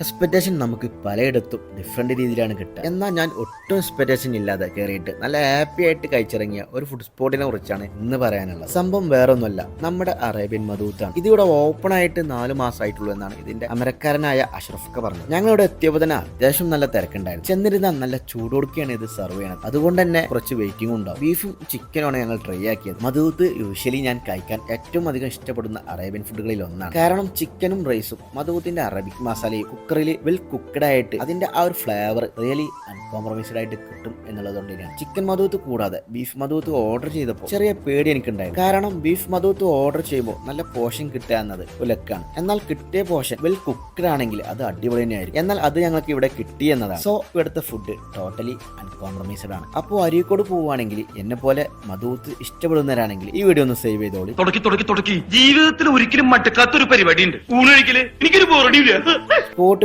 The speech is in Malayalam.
എക്സ്പെക്ടേഷൻ നമുക്ക് പലയിടത്തും ഡിഫറെന്റ് രീതിയിലാണ് കിട്ടുക. എന്നാൽ ഞാൻ ഒട്ടും എക്സ്പെക്റ്റേഷൻ ഇല്ലാതെ കയറിയിട്ട് നല്ല ഹാപ്പി ആയിട്ട് കഴിച്ചിറങ്ങിയ ഒരു ഫുഡ് സ്പോട്ടിനെ കുറിച്ചാണ് ഇന്ന് പറയാനുള്ളത്. സംഭവം വേറൊന്നുമല്ല. നമ്മുടെ അറേബ്യൻ മധൂത്താണ് ഇതിവിടെ ഓപ്പൺ ആയിട്ട് നാല് മാസമായിട്ടുള്ളൂ എന്നാണ് ഇതിന്റെ അമരക്കാരനായ അഷ്റഫ്ക പറഞ്ഞത്. ഞങ്ങളിവിടെ എത്തിയപ്പോൾ തന്നെ അത്യാവശ്യം നല്ല തിരക്കുണ്ടായിരുന്നു. ചെന്നിരുന്നാൽ നല്ല ചൂടോടുക്കിയാണ് ഇത് സെർവ് ചെയ്യണത്. അതുകൊണ്ട് തന്നെ കുറച്ച് വെയിറ്റിംഗ് ഉണ്ടാവും. ബീഫും ചിക്കനുമാണ് ഞങ്ങൾ ട്രൈ ആക്കിയത്. മധൂത്ത് യൂഷ്വലി ഞാൻ കഴിക്കാൻ ഏറ്റവും അധികം ഇഷ്ടപ്പെടുന്ന അറേബ്യൻ ഫുഡുകളിൽ ഒന്നാണ്. കാരണം ചിക്കനും റൈസും മധൂത്തിന്റെ അറബിക് മസാലയും കുക്കറിൽ വെൽ കുക്ക്ഡ് ആയിട്ട് അതിന്റെ ആ ഒരു ഫ്ലേവർ റിയലി അൺകോംപ്രമൈസ്ഡ് ആയിട്ട് കിട്ടും എന്നുള്ളതുകൊണ്ട് തന്നെയാണ്. ചിക്കൻ മധുവത്ത് കൂടാതെ ബീഫ് മധുവത്ത് ഓർഡർ ചെയ്തപ്പോൾ ചെറിയ പേടി എനിക്കുണ്ടായി കാരണം ബീഫ് മധുവത്ത് ഓർഡർ ചെയ്യുമ്പോൾ നല്ല പോഷൻ കിട്ടുക എന്നത് ഒരു ലക്കാണ്. എന്നാൽ കിട്ടിയ പോഷൻ വെൽ കുക്ക്ഡ് ആണെങ്കിൽ അത് അടിപൊളി തന്നെയായിരിക്കും. എന്നാൽ അത് ഞങ്ങൾക്ക് ഇവിടെ കിട്ടി എന്നതാണ്. സോ ഇവിടുത്തെ ഫുഡ് ടോട്ടലി അൺകോംപ്രമൈസ്ഡ് ആണ്. അപ്പോൾ അരീക്കോട് പോവുകയാണെങ്കിൽ എന്നെ പോലെ മധുവത്ത് ഇഷ്ടപ്പെടുന്നവരാണെങ്കിൽ ഈ വീഡിയോ ഒന്ന് സേവ് ചെയ്തോളി. തുടക്കി തുടക്കി തുടക്കി. ജീവിതത്തിൽ ഒരിക്കലും മട്ടക്കാത്തൊരു പരിപാടി ഉണ്ട് എനിക്കൊരു ബോറടിയില്ല